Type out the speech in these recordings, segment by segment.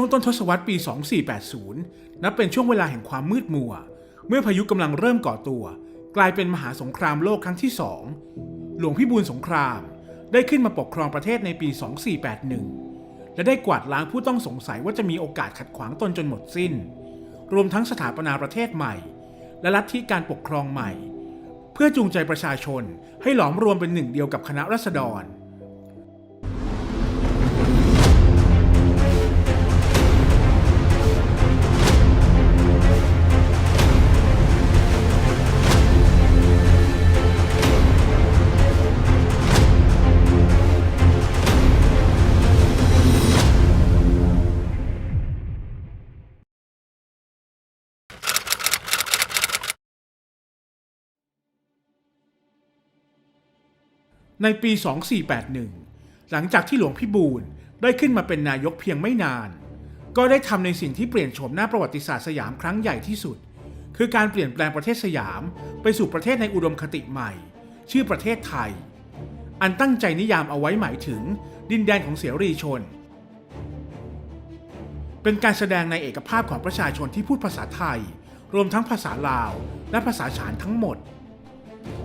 ช่วงต้นทศวรรษปี 2480 นับเป็นช่วงเวลาแห่งความมืดมัว เมื่อพายุกำลังเริ่มก่อตัว กลายเป็นมหาสงครามโลกครั้งที่สอง หลวงพิบูลสงคราม ได้ขึ้นมาปกครองประเทศในปี 2481 และได้กวาดล้างผู้ต้องสงสัยว่าจะมีโอกาสขัดขวางตนจนหมดสิ้น รวมทั้งสถาปนาประเทศใหม่ และลัทธิการปกครองใหม่ เพื่อจูงใจประชาชนให้หลอมรวมเป็นหนึ่งเดียวกับคณะรัษฎร ในปี 2481 หลังจากที่หลวงพิบูลได้ขึ้นมาเป็นนายกเพียงไม่นาน ก็ได้ทำในสิ่งที่เปลี่ยนโฉมหน้าประวัติศาสตร์สยามครั้งใหญ่ที่สุด คือการเปลี่ยนแปลงประเทศสยาม ไปสู่ประเทศในอุดมคติใหม่ ชื่อประเทศไทย อันตั้งใจนิยามเอาไว้หมายถึงดินแดนของเสรีชน เป็นการแสดงในเอกภาพของประชาชนที่พูดภาษาไทย รวมทั้งภาษาลาว และภาษาฉานทั้งหมด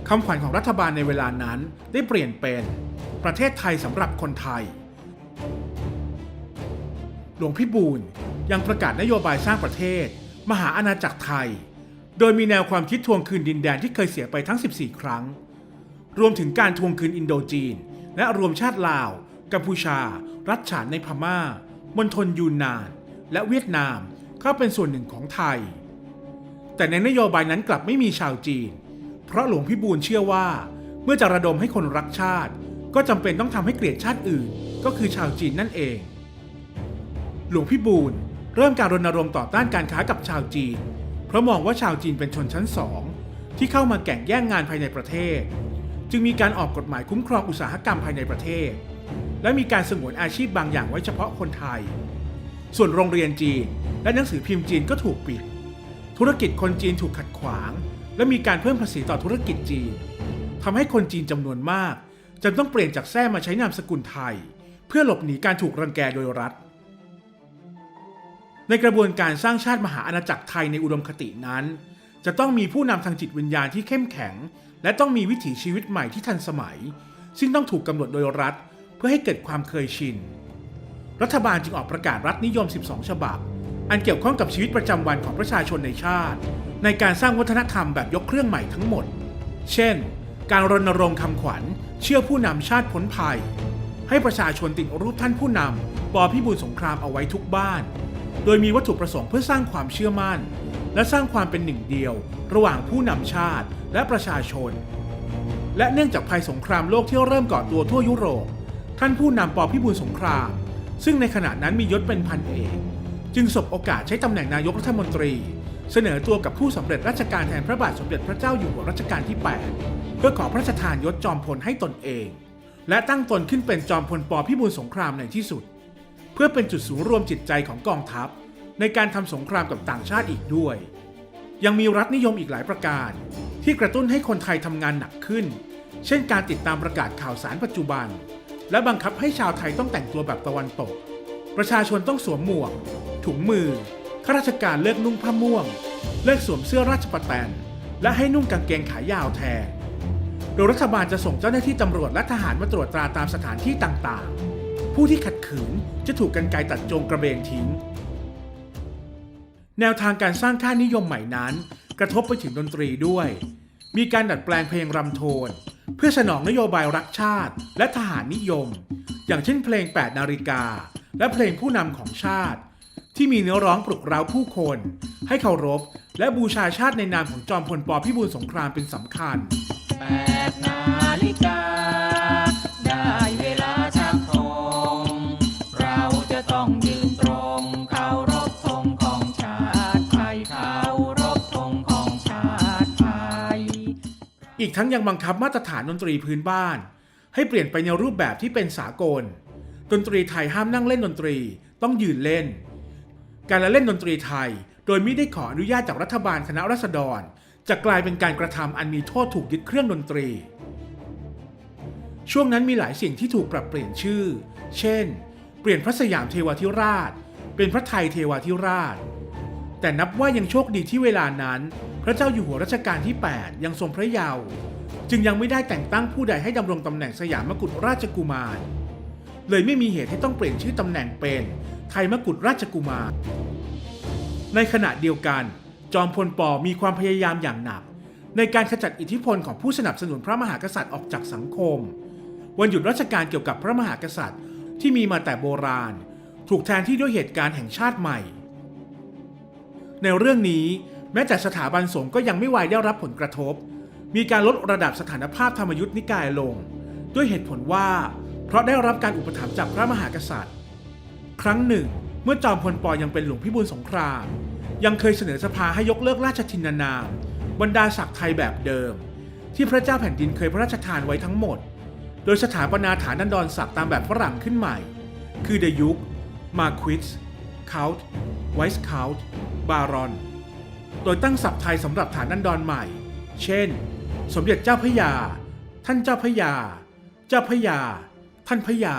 คำขวัญของรัฐบาลในเวลานั้นได้เปลี่ยนเป็น ประเทศไทยสำหรับคนไทย หลวงพิบูลยังประกาศนโยบายสร้างประเทศ มหาอาณาจักรไทย โดยมีแนวความคิดทวงคืนดินแดนที่เคยเสียไปทั้ง 14 ครั้ง รวมถึงการทวงคืนอินโดจีน และรวมชาติลาว กัมพูชา รัฐฉานในพม่ามณฑลยูนนาน และเวียดนามเข้าเป็นส่วนหนึ่งของไทย แต่ในนโยบายนั้นกลับไม่มีชาวจีน ราะหลวงพิบูลเชื่อว่า เมื่อจะระดมให้คนรักชาติ ก็จำเป็นต้องทำให้เกลียดชาติอื่น ก็คือชาวจีนนั่นเอง หลวงพิบูลเริ่มการรณรงค์ต่อต้านการค้ากับชาวจีน เพราะมองว่าชาวจีนเป็นชนชั้นสองที่เข้ามาแก่งแย่งงานภายในประเทศ จึงมีการออกกฎหมายคุ้มครองอุตสาหกรรมภายในประเทศ และมีการสงวนอาชีพบางอย่างไว้เฉพาะคนไทย ส่วนโรงเรียนจีนและหนังสือพิมพ์จีนก็ถูกปิด ธุรกิจคนจีนถูกขัดขวาง และมีการเพิ่มภาษีต่อธุรกิจจีนทำให้คนจีนจำนวนมากจำต้องเปลี่ยนจากแท้มาใช้นามสกุลไทย เพื่อหลบหนีการถูกรังแกโดยรัฐ ในกระบวนการสร้างชาติมหาอาณาจักรไทยในอุดมคตินั้น จะต้องมีผู้นำทางจิตวิญญาณที่เข้มแข็ง และต้องมีวิถีชีวิตใหม่ที่ทันสมัย ซึ่งต้องถูกกำหนดโดยรัฐ เพื่อให้เกิดความเคยชิน รัฐบาลจึงออกประกาศรัฐนิยม 12 ฉบับ อันเกี่ยวข้องกับชีวิตประจำวันของประชาชนในชาติ ในการสร้างวัฒนธรรมแบบยกเครื่องใหม่ทั้งหมด เช่น การรณรงค์คำขวัญ เชื่อผู้นำชาติพ้นภัย ให้ประชาชนติดรูปท่านผู้นำปอพิบูลสงครามเอาไว้ทุกบ้าน โดยมีวัตถุประสงค์เพื่อสร้างความเชื่อมั่น และสร้างความเป็นหนึ่งเดียว ระหว่างผู้นำชาติและประชาชน และเนื่องจากภัยสงครามโลกที่เริ่มก่อตัวทั่วยุโรป ท่านผู้นำปอพิบูลสงคราม ซึ่งในขณะนั้นมียศเป็นพันเอก จึงสบโอกาสใช้ตำแหน่งนายกรัฐมนตรี เสนอตัวกับผู้สำเร็จราชการแทนพระบาทสมเด็จพระเจ้าอยู่หัวรัชกาลที่ 8 เพื่อขอพระราชทานยศจอมพลให้ตนเอง และตั้งตนขึ้นเป็นจอมพลปพิบูลสงครามในที่สุด เพื่อเป็นจุดศูนย์รวมจิตใจของกองทัพ ในการทำสงครามกับต่างชาติอีกด้วย ยังมีรัฐนิยมอีกหลายประการ ที่กระตุ้นให้คนไทยทำงานหนักขึ้น เช่น การติดตามประกาศข่าวสารปัจจุบัน และบังคับให้ชาวไทยต้องแต่งตัวแบบตะวันตกประชาชนต้องสวมหมวก ถุงมือข้าราชการเลิกนุ่งผ้าม่วง เลิกสวมเสื้อราชประแตน และให้นุ่งกางเกงขายาวแทน โดยรัฐบาลจะส่งเจ้าหน้าที่ตำรวจและทหารมาตรวจตราตามสถานที่ต่างๆ ผู้ที่ขัดขืนจะถูกกันไกตัดจงกระเบนทิ้ง แนวทางการสร้างค่านิยมใหม่นั้น กระทบไปถึงดนตรีด้วย มีการดัดแปลงเพลงรำโทน เพื่อสนองนโยบายรักชาติ และทหารนิยม อย่างเช่นเพลง 8 นาฬิกา และเพลงผู้นำของชาติ ที่มีเนื้อร้องปลุกเร้าผู้คน ให้เคารพ และบูชาชาติในนามของจอมพลปพิบูลสงครามเป็นสำคัญแปดนาฬิกาได้เวลาชักธงเราจะต้องยืนตรงเคารพธงของชาติไทยเคารพธงของชาติไทยอีกทั้งยังบังคับมาตรฐานดนตรีพื้นบ้าน ให้เปลี่ยนไปในรูปแบบที่เป็นสากล ดนตรีไทยห้ามนั่งเล่นดนตรีต้องยืนเล่น การละเล่นดนตรีไทย โดยไม่ได้ขออนุญาตจากรัฐบาลคณะรัษฎร จะกลายเป็นการกระทำอันมีโทษถูกยึดเครื่องดนตรี ช่วงนั้นมีหลายสิ่งที่ถูกปรับเปลี่ยนชื่อ เช่น เปลี่ยนพระสยามเทวาธิราช เป็นพระไทยเทวาธิราช แต่นับว่ายังโชคดีที่เวลานั้น พระเจ้าอยู่หัวรัชกาลที่ 8 ยังทรงพระเยาว์จึงยังไม่ได้แต่งตั้งผู้ใดให้ดำรงตำแหน่งสยามกุฎราชกุมาร เลยไม่มีเหตุให้ต้องเปลี่ยนชื่อตำแหน่งเป็น ไทยมกุฎราชกุมาร ในขณะเดียวกัน จอมพลปอมีความพยายามอย่างหนัก ในการขจัดอิทธิพลของผู้สนับสนุนพระมหากษัตริย์ออกจากสังคม วันหยุดราชการเกี่ยวกับพระมหากษัตริย์ที่มีมาแต่โบราณ ถูกแทนที่ด้วยเหตุการณ์แห่งชาติใหม่ ในเรื่องนี้แม้แต่สถาบันสงฆ์ก็ยังไม่วายได้รับผลกระทบ มีการลดระดับสถานภาพธรรมยุทธนิกายลง ด้วยเหตุผลว่า เพราะได้รับการอุปถัมภ์จากพระมหากษัตริย์ ครั้งหนึ่ง เมื่อจอมพลปอยังเป็นหลวงพิบูลสงคราม ยังเคยเสนอสภาให้ยกเลิกราชทินานาม บรรดาศักดิ์ไทยแบบเดิม ที่พระเจ้าแผ่นดินเคยพระราชทานไว้ทั้งหมด โดยสถาปนาฐานันดรศักดิ์ตามแบบฝรั่งขึ้นใหม่ คือเดยุกมาควิสคา u ต์ไวส์คา u ต์บารอน โดยตั้งศัพท์ไทยสำหรับฐานันดรใหม่ เช่น สมเด็จเจ้าพระยา ท่านเจ้าพระยา เจ้าพระยา ท่านพระยา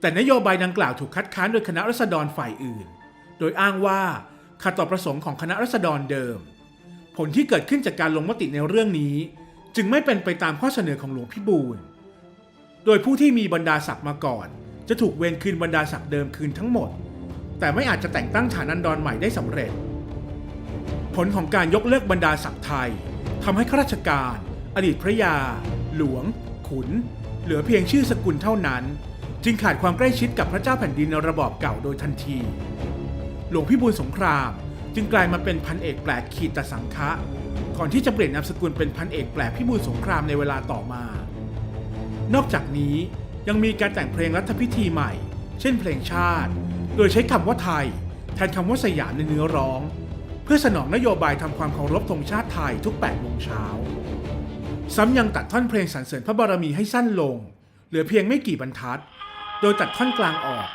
แต่นโยบายดังกล่าวถูกคัดค้านโดยคณะรัษฎรฝ่ายอื่น โดยอ้างว่าขัดต่อประสงค์ของคณะรัษฎรเดิม ผลที่เกิดขึ้นจากการลงมติในเรื่องนี้ จึงไม่เป็นไปตามข้อเสนอของหลวงพิบูล โดยผู้ที่มีบรรดาศักดิ์มาก่อน จะถูกเวรคืนบรรดาศักดิ์เดิมคืนทั้งหมด แต่ไม่อาจจะแต่งตั้งฐานันดรใหม่ได้สำเร็จ ผลของการยกเลิกบรรดาศักดิ์ไทยทำให้ข้าราชการ อดีตพระยา หลวง ขุน เหลือเพียงชื่อสกุลเท่านั้น จึงขาดความใกล้ชิดกับพระเจ้าแผ่นดินในระบอบเก่าโดยทันที หลวงพิบูลสงคราม จึงกลายมาเป็นพันเอกแปลกขีดตสังคะก่อนที่จะเปลี่ยนนามสกุลเป็นพันเอกแปลกพิบูลสงครามในเวลาต่อมา นอกจากนี้ยังมีการแต่งเพลงรัฐพิธีใหม่ เช่นเพลงชาติ โดยใช้คำว่าไทย แทนคำว่าสยามในเนื้อร้อง เพื่อสนองนโยบายทำความเคารพธงชาติไทยทุก8โมงเช้าซ้ำยังตัดท่อนเพลงสรรเสริญพระบารมีให้สั้นลง เหลือเพียงไม่กี่บรรทัด โดยตัดท่อนกลางออก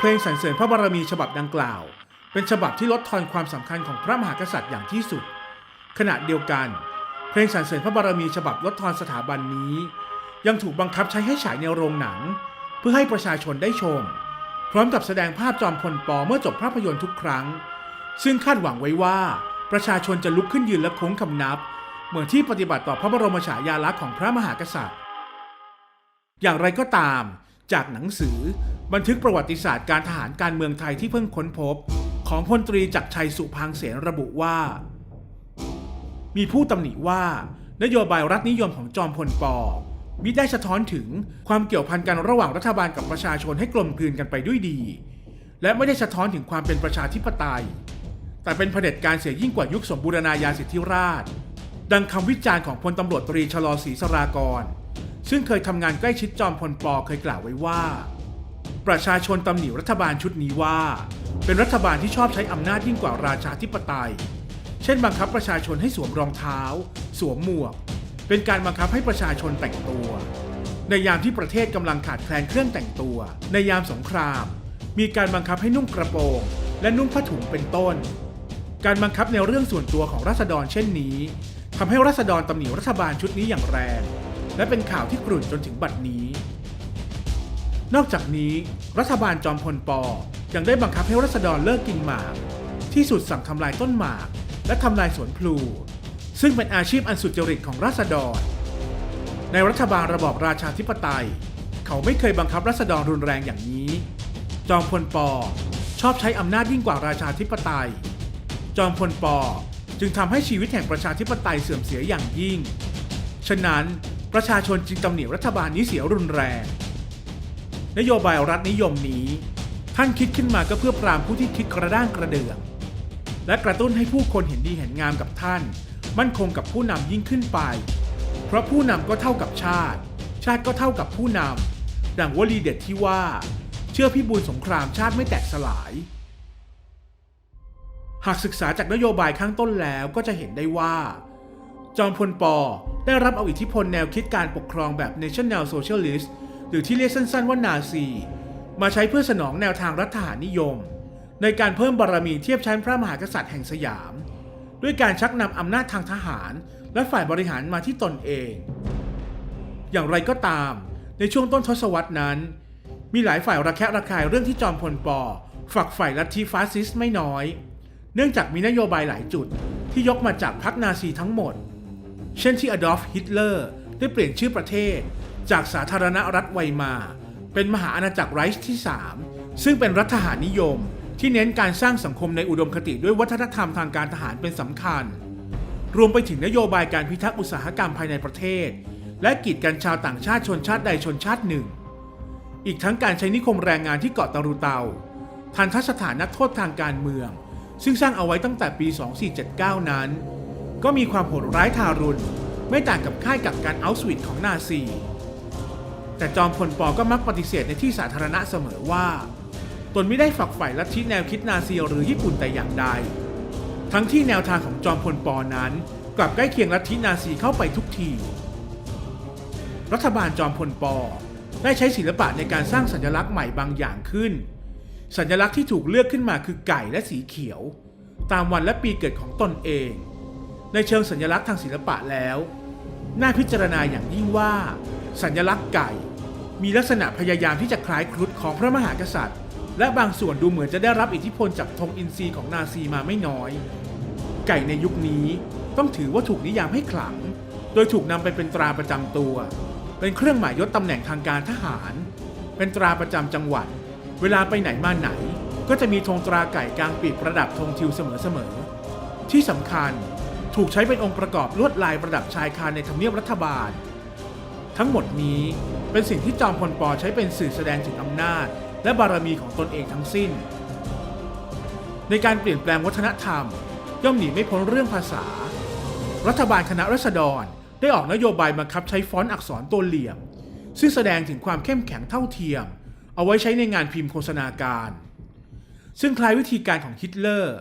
เพลงสรรเสริญพระบารมีฉบับดังกล่าว เป็นฉบับที่ลดทอนความสำคัญของพระมหากษัตริย์อย่างที่สุด ขณะเดียวกัน เพลงสรรเสริญพระบารมีฉบับลดทอนสถาบันนี้ ยังถูกบังคับใช้ให้ฉายในโรงหนัง เพื่อให้ประชาชนได้ชม พร้อมกับแสดงภาพจอมพลปเมื่อจบภาพยนตร์ทุกครั้ง ซึ่งคาดหวังไว้ว่าประชาชนจะลุกขึ้นยืนและโค้งคำนับ เหมือนที่ปฏิบัติต่อพระบรมฉายาลักษณ์ของพระมหากษัตริย์ อย่างไรก็ตาม จากหนังสือบันทึกประวัติศาสตร์การทหารการเมืองไทยที่เพิ่งค้นพบ ของพลตรีจักรชัยสุพังเสนระบุว่า มีผู้ตำหนิว่านโยบายรัฐนิยมของจอมพลป มิได้สะท้อนถึงความเกี่ยวพันกันระหว่างรัฐบาลกับประชาชนให้กลมกลืนกันไปด้วยดี และไม่ได้สะท้อนถึงความเป็นประชาธิปไตย แต่เป็นเผด็จการเสียยิ่งกว่ายุคสมบูรณาญาสิทธิราช ดังคำวิจารณ์ของพลตำรวจตรีชลอศรีสรากร ซึ่งเคยทำงานใกล้ชิดจอมพลปเคยกล่าวไว้ว่า ประชาชนตำหนิรัฐบาลชุดนี้ว่า เป็นรัฐบาลที่ชอบใช้อำนาจยิ่งกว่าราชาธิปไตย เช่นบังคับประชาชนให้สวมรองเท้า สวมหมวก เป็นการบังคับให้ประชาชนแต่งตัว ในยามที่ประเทศกำลังขาดแคลนเครื่องแต่งตัว ในยามสงคราม มีการบังคับให้นุ่งกระโปรง และนุ่งผ้าถุงเป็นต้น การบังคับในเรื่องส่วนตัวของรัษฎรเช่นนี้ทำให้รัษฎรตำหนิรัฐบาลชุดนี้อย่างแรง และเป็นข่าวที่กรุ่นจนถึงบัดนี้ นอกจากนี้ รัฐบาลจอมพลปยังได้บังคับให้รัษฎรเลิกกินหมาก ที่สุดสั่งทำลายต้นหมาก และทำลายสวนพลู ซึ่งเป็นอาชีพอันสุจริตของราษฎร ในรัฐบาลระบอบราชาธิปไตย เขาไม่เคยบังคับรัษฎรรุนแรงอย่างนี้ จอมพลปชอบใช้อำนาจยิ่งกว่าราชาธิปไตย จอมพลปจึงทำให้ชีวิตแห่งประชาธิปไตยเสื่อมเสียอย่างยิ่ง ฉะนั้นประชาชนจึงตำหนิรัฐบาลนี้เสียรุนแรง นโยบายรัฐนิยมนี้ ท่านคิดขึ้นมาก็เพื่อปรามผู้ที่คิดกระด้างกระเดื่อง และกระตุ้นให้ผู้คนเห็นดีเห็นงามกับท่าน มั่นคงกับผู้นำยิ่งขึ้นไป เพราะผู้นำก็เท่ากับชาติ ชาติก็เท่ากับผู้นำดังวลีเด็ดที่ว่า เชื่อพิบูลสงครามชาติไม่แตกสลาย หากศึกษาจากนโยบายข้างต้นแล้วก็จะเห็นได้ว่า จอมพลปได้รับเอาอิทธิพลแนวคิดการปกครองแบบ National Socialist หรือที่เรียกสั้นๆว่านาซี มาใช้เพื่อสนองแนวทางรัฐหานิยม ในการเพิ่มบารมีเทียบชั้นพระมหากษัตริย์แห่งสยาม ด้วยการชักนำอำนาจทางทหาร และฝ่ายบริหารมาที่ตนเอง อย่างไรก็ตาม ในช่วงต้นทศวรรษนั้น มีหลายฝ่ายระแคะระคายเรื่องที่จอมพลปฝักใฝ่ลัทธิฟาสซิสต์ไม่น้อย เนื่องจากมีนโยบายหลายจุดที่ยกมาจากพรรคนาซีทั้งหมด เช่นที่อดอล์ฟฮิตเลอร์ได้เปลี่ยนชื่อประเทศ จากสาธารณรัฐไวมา เป็นมหาอาณาจักรไรช์ที่ 3 ซึ่งเป็นรัฐทหารนิยม ที่เน้นการสร้างสังคมในอุดมคติด้วยวัฒนธรรมทางการทหารเป็นสำคัญ รวมไปถึงนโยบายการพิทักษ์อุตสาหกรรมภายในประเทศ และกีดกันชาวต่างชาติชนชาติใดชนชาติหนึ่ง อีกทั้งการใช้นิคมแรงงานที่เกาะตารุเตา ทันทสถานนักโทษทางการเมือง ซึ่งสร้างเอาไว้ตั้งแต่ปี 2479 นั้น ก็มีความโหดร้ายทารุณ ไม่ต่างกับค่ายกักกันอัลสวิตของนาซี แต่จอมพลปอก็มักปฏิเสธในที่สาธารณะเสมอว่า นไม่ได้ฝักใฝ่ลัทธิแนวคิดนาซีหรือญี่ปุ่นแต่อย่างใด ทั้งที่แนวทางของจอมพลปอนั้น กลับใกล้เคียงลัทธินาซีเข้าไปทุกที รัฐบาลจอมพลปอได้ใช้ศิลปะในการสร้างสัญลักษณ์ใหม่บางอย่างขึ้น สัญลักษณ์ที่ถูกเลือกขึ้นมาคือไก่และสีเขียว ตามวันและปีเกิดของตนเอง ในเชิงสัญลักษณ์ทางศิลปะแล้ว น่าพิจารณาอย่างยิ่งว่า สัญลักษณ์ไก่ มีลักษณะพยายามที่จะคล้ายครุฑของพระมหากษัตริย์ และบางส่วนดูเหมือนจะได้รับอิทธิพลจากธงอินทรีของนาซีมาไม่น้อย ไก่ในยุคนี้ต้องถือว่าถูกนิยามให้ขลัง โดยถูกนำไปเป็นตราประจำตัว เป็นเครื่องหมายยศตำแหน่งทางการทหาร เป็นตราประจำจังหวัด เวลาไปไหนมาไหน ก็จะมีธงตราไก่กลางปีกประดับธงทิวเสมอๆที่สำคัญถูกใช้เป็นองค์ประกอบลวดลายประดับชายคาในทำเนียบรัฐบาล ทั้งหมดนี้เป็นสิ่งที่จอมพลปอใช้เป็นสื่อแสดงถึงอำนาจ และบารมีของตนเองทั้งสิ้น ในการเปลี่ยนแปลงวัฒนธรรม ย่อมหนีไม่พ้นเรื่องภาษา รัฐบาลคณะรัษฎรได้ออกนโยบายบังคับใช้ฟอนต์อักษรตัวเหลี่ยม ซึ่งแสดงถึงความเข้มแข็งเท่าเทียม เอาไว้ใช้ในงานพิมพ์โฆษณาการ ซึ่งคล้ายวิธีการของฮิตเลอร์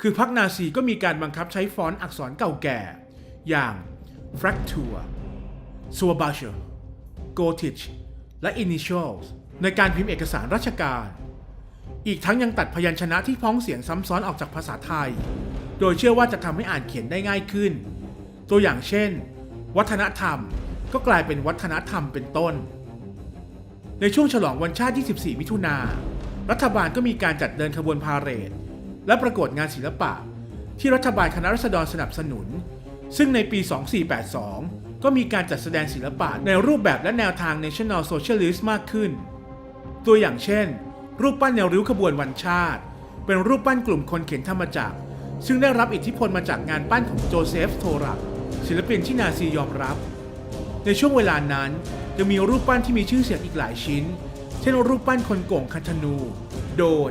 คือพรรคนาซีก็มีการบังคับใช้ฟอนต์อักษรเก่าแก่ อย่าง Fraktur s w a b a c h e r Gothic และ Initials ในการพิมพ์เอกสารราชการ อีกทั้งยังตัดพยัญชนะที่พ้องเสียงซ้ำซ้อนออกจากภาษาไทย โดยเชื่อว่าจะทำให้อ่านเขียนได้ง่ายขึ้น ตัวอย่างเช่น วัฒนธรรมก็กลายเป็นวัฒนธรรมเป็นต้น ในช่วงฉลองวันชาติ 24 มิถุนา รัฐบาลก็มีการจัดเดินขบวนพาเหรด และประกวดงานศิลปะ ที่รัฐบาลคณะรัษฎรสนับสนุน ซึ่งในปี 2482 ก็มีการจัดแสดงศิลปะในรูปแบบและแนวทาง National Socialist มากขึ้น ตัวอย่างเช่น รูปปั้นแนวริ้วขบวนวันชาติ เป็นรูปปั้นกลุ่มคนเขียนธรรมจักร ซึ่งได้รับอิทธิพลมาจากงานปั้นของโจเซฟโทรักศิลปินที่นาซียอมรับ ในช่วงเวลานั้นยังมีรูปปั้นที่มีชื่อเสียงอีกหลายชิ้น เช่นรูปปั้นคนโก่งคันธนู โดย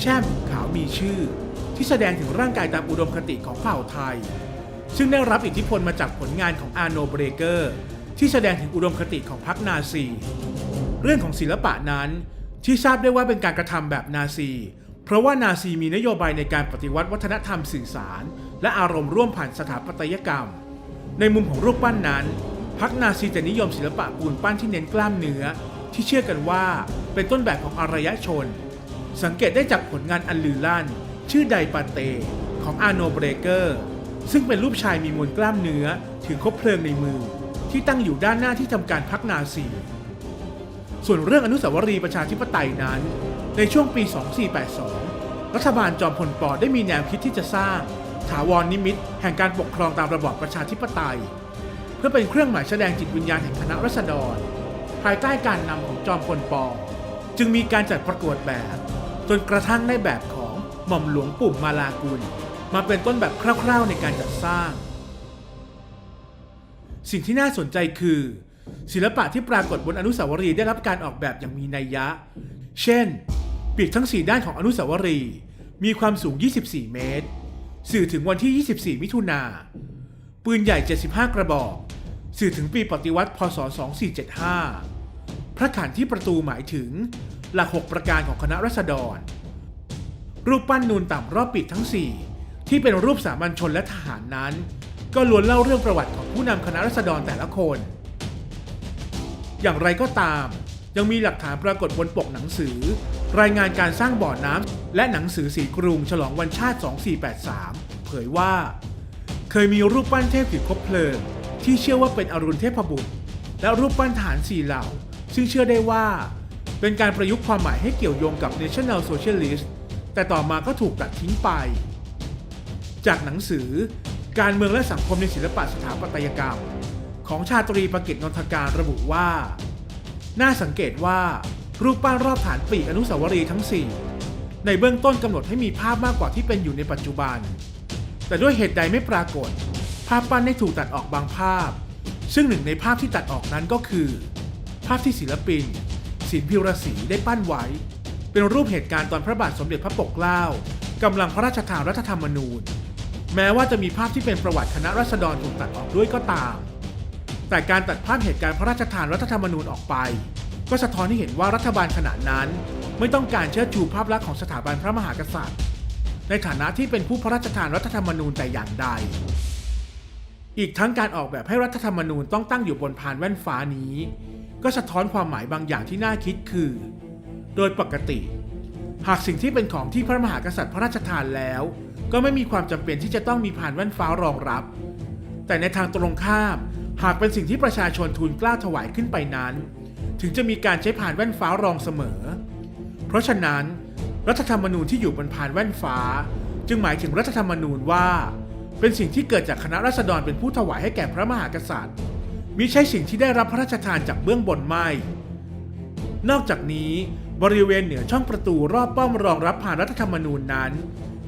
แช่มขาวมีชื่อ ที่แสดงถึงร่างกายตามอุดมคติของเผ่าไทย ซึ่งได้รับอิทธิพลมาจากผลงานของอาโนเบรเกอร์ ที่แสดงถึงอุดมคติของพรรคนาซี เรื่องของศิลปะนั้น ที่ทราบได้ว่าเป็นการกระทำแบบนาซี เพราะว่านาซีมีนโยบายในการปฏิวัติวัฒนธรรมสื่อสาร และอารมณ์ร่วมผ่านสถาปัตยกรรม ในมุมของรูปปั้นนั้นพรรคนาซีจะนิยมศิลปะปูนปั้นที่เน้นกล้ามเนื้อ ที่เชื่อกันว่าเป็นต้นแบบของอารยชน สังเกตได้จากผลงานอันลือลั่น ชื่อไดปาเต ของอาโนเบรเกอร์ ซึ่งเป็นรูปชายมีมวลกล้ามเนื้อถือคบเพลิงในมือ ที่ตั้งอยู่ด้านหน้าที่ทำการพรรคนาซี ส่วนเรื่องอนุสาวรีย์ประชาธิปไตยนั้น ในช่วงปี 2482 รัฐบาลจอมพลปได้มีแนวคิดที่จะสร้าง ถาวรนิมิต แห่งการปกครองตามระบอบประชาธิปไตย เพื่อเป็นเครื่องหมายแสดงจิตวิญญาณแห่งคณะรัษฎร ภายใต้การนำของจอมพลปจึงมีการจัดประกวดแบบ จนกระทั่งได้แบบของหม่อมหลวงปุ่มมาลากุล มาเป็นต้นแบบคร่าวๆในการจัดสร้าง สิ่งที่น่าสนใจคือ ศิลปะที่ปรากฏบนอนุสาวรีย์ได้รับการออกแบบอย่างมีนัยยะ เช่น ปีกทั้ง 4 ด้านของอนุสาวรีย์มีความสูง 24 เมตร สื่อถึงวันที่ 24 มิถุนา ปืนใหญ่ 75 กระบอก สื่อถึงปีปฏิวัติ พศ 2475 พระขันที่ประตูหมายถึง หลัก 6 ประการของคณะรัษฎร รูปปั้นนูนต่ำรอบปีกทั้ง 4 ที่เป็นรูปสามัญชนและทหารนั้น ก็ล้วนเล่าเรื่องประวัติของผู้นำคณะรัษฎรแต่ละคน อย่างไรก็ตาม ยังมีหลักฐานปรากฏบนปกหนังสือ รายงานการสร้างบ่อน้ำและหนังสือสีกรุงฉลองวันชาติ 2483 เผยว่า เคยมีรูปปั้นเทพถือคบเพลิง ที่เชื่อว่าเป็นอรุณเทพบุตร และรูปปั้นฐานสี่เหล่า ซึ่งเชื่อได้ว่า เป็นการประยุกต์ความหมายให้เกี่ยวโยงกับ National Socialist แต่ต่อมาก็ถูกตัดทิ้งไป จากหนังสือการเมืองและสังคมในศิลปะสถาปัตยกรรม ของชาตรีประกิตนนทการระบุว่า น่าสังเกตว่ารูปปั้นรอบฐานปีกอนุสาวรีย์ทั้ง 4 ในเบื้องต้นกำหนดให้มีภาพมากกว่าที่เป็นอยู่ในปัจจุบัน แต่ด้วยเหตุใดไม่ปรากฏ ภาพปั้นได้ถูกตัดออกบางภาพ ซึ่งหนึ่งในภาพที่ตัดออกนั้นก็คือ ภาพที่ศิลปินศิลปิรศรีได้ปั้นไว้ เป็นรูปเหตุการณ์ตอนพระบาทสมเด็จพระปกเกล้ากำลังพระราชทานรัฐธรรมนูญ แม้ว่าจะมีภาพที่เป็นประวัติคณะรัษฎรถูกตัดออกด้วยก็ตาม แต่การตัดภาพเหตุการณ์พระราชทานรัฐธรรมนูญออกไป ก็สะท้อนให้เห็นว่ารัฐบาลขณะนั้น ไม่ต้องการเชิดชูภาพลักษณ์ของสถาบันพระมหากษัตริย์ ในฐานะที่เป็นผู้พระราชทานรัฐธรรมนูญแต่อย่างใด อีกทั้งการออกแบบให้รัฐธรรมนูญต้องตั้งอยู่บนพานแว่นฟ้านี้ ก็สะท้อนความหมายบางอย่างที่น่าคิดคือ โดยปกติ หากสิ่งที่เป็นของที่พระมหากษัตริย์พระราชทานแล้ว ก็ไม่มีความจำเป็นที่จะต้องมีพานแว่นฟ้ารองรับ แต่ในทางตรงข้าม หากเป็นสิ่งที่ประชาชนทูลกล้าถวายขึ้นไปนั้น ถึงจะมีการใช้ผ่านแว่นฟ้ารองเสมอ เพราะฉะนั้น รัฐธรรมนูญที่อยู่บนผ่านแว่นฟ้า จึงหมายถึงรัฐธรรมนูญว่า เป็นสิ่งที่เกิดจากคณะรัษฎรเป็นผู้ถวายให้แก่พระมหากษัตริย์มิใช่สิ่งที่ได้รับพระราชทานจากเบื้องบนไม่ นอกจากนี้บริเวณเหนือช่องประตูรอบป้อมรองรับผ่านรัฐธรรมนูญนั้น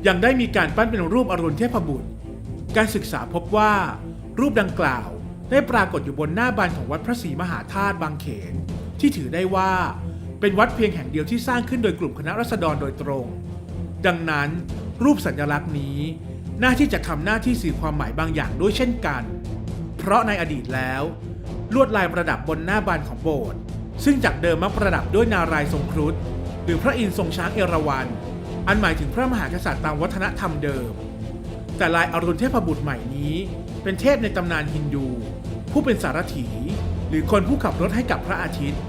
ยังได้มีการปั้นเป็นรูปอรุณเทพบุตร การศึกษาพบว่า รูปดังกล่าว ได้ปรากฏอยู่บนหน้าบานของวัดพระศรีมหาธาตุบางเขน ที่ถือได้ว่าเป็นวัดเพียงแห่งเดียวที่สร้างขึ้นโดยกลุ่มคณะรัษฎรโดยตรง ดังนั้น รูปสัญลักษณ์นี้น่าที่จะทำหน้าที่สื่อความหมายบางอย่างด้วยเช่นกัน เพราะในอดีตแล้ว ลวดลายประดับบนหน้าบานของโบสถ์ซึ่งจากเดิมมักประดับด้วยนารายทรงครุฑหรือพระอินทร์ทรงช้างเอราวัณอันหมายถึงพระมหากษัตริย์ตามวัฒนธรรมเดิม แต่ลายอรุณเทพบุตรใหม่นี้ เป็นเทพในตำนานฮินดู ผู้เป็นสารถี หรือคนผู้ขับรถให้กับพระอาทิตย์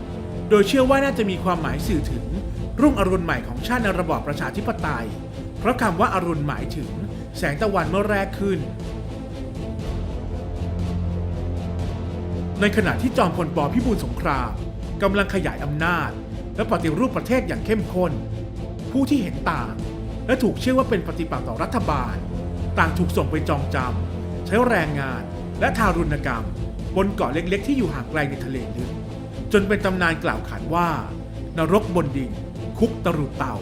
โดยเชื่อว่าน่าจะมีความหมายสื่อถึง รุ่งอรุณใหม่ของชาติในระบอบประชาธิปไตย เพราะคำว่าอรุณหมายถึง แสงตะวันเมื่อแรกขึ้น ในขณะที่จอมพลปพิบูลสงครามกำลังขยายอำนาจ และปฏิรูปประเทศอย่างเข้มข้น ผู้ที่เห็นต่าง และถูกเชื่อว่าเป็นปฏิปักษ์ต่อรัฐบาล ต่างถูกส่งไปจองจำใช้แรงงานและทารุณกรรม บนเกาะเล็กๆ ที่อยู่ห่างไกลในทะเลลึกจนเป็นตำนานกล่าวขานว่า นรกบนดินคุกตรุเต่า